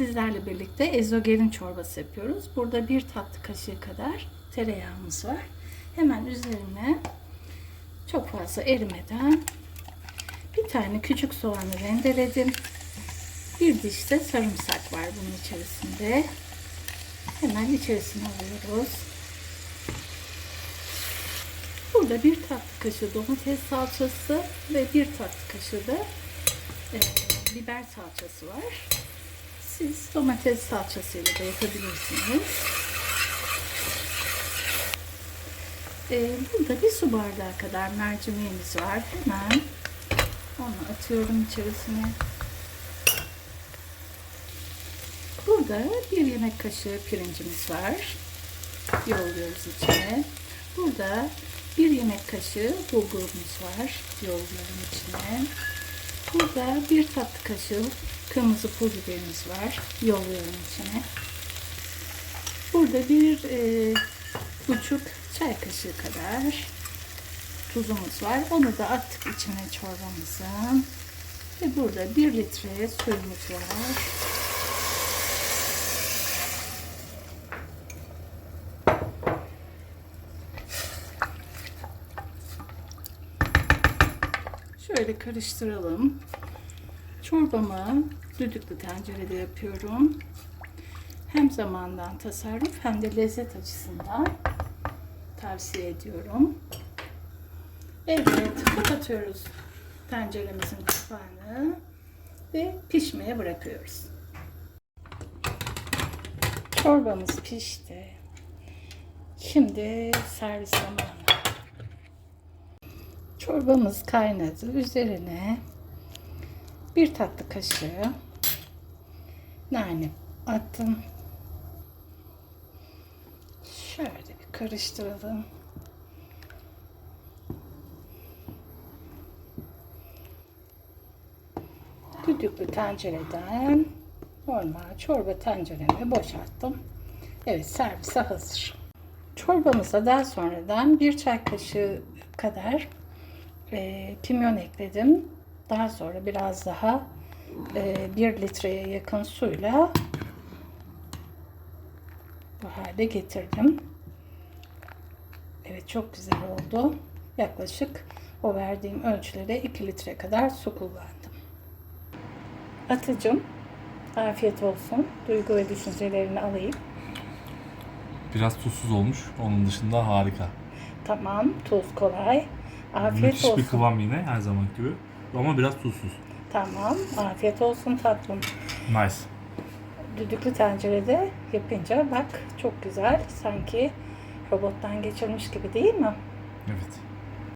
sizlerle birlikte ezogelin çorbası yapıyoruz. Burada bir tatlı kaşığı kadar tereyağımız var. Hemen üzerine çok fazla erimeden bir tane küçük soğanı rendeledim. Bir diş de sarımsak var bunun içerisinde. Hemen içerisine alıyoruz. Burada bir tatlı kaşığı domates salçası ve bir tatlı kaşığı da e, biber salçası var. Siz domates salçasıyla da yapabilirsiniz. E, burada bir su bardağı kadar mercimeğimiz var. Hemen onu atıyorum içerisine. Burada bir yemek kaşığı pirincimiz var. Yolluyoruz içine. Burada bir yemek kaşığı bulgurumuz var. Yolluyorum içine. Burada bir tatlı kaşığı kırmızı pul biberimiz var. Yolluyorum içine. Burada bir e, buçuk çay kaşığı kadar tuzumuz var. Onu da attık içine çorbamızın. Ve burada bir litre suyumuz var. Şöyle karıştıralım. Çorbamı düdüklü tencerede yapıyorum. Hem zamandan tasarruf hem de lezzet açısından tavsiye ediyorum. Evet, kapatıyoruz tenceremizin kapağını ve pişmeye bırakıyoruz. Çorbamız pişti. Şimdi servis zamanı. Çorbamız kaynadı. Üzerine bir tatlı kaşığı nane attım. Şöyle bir karıştıralım. Düdüklü tencereden normal çorba tencereme boşalttım. Evet servise hazır. Çorbamıza daha sonradan bir çay kaşığı kadar e, kimyon ekledim. Daha sonra biraz daha e, 1 litreye yakın suyla bu hale getirdim. Evet çok güzel oldu. Yaklaşık o verdiğim ölçülere 2 litre kadar su kullandım. Atıcım afiyet olsun. Duygu ve düşüncelerini alayım. Biraz tuzsuz olmuş. Onun dışında harika. Tamam tuz kolay. Afiyet Müthiş olsun. bir kıvam yine her zaman gibi. Ama biraz tuzsuz. Tamam afiyet olsun tatlım. Nice. düdüklü tencerede yapınca bak çok güzel sanki robottan geçirmiş gibi değil mi? Evet.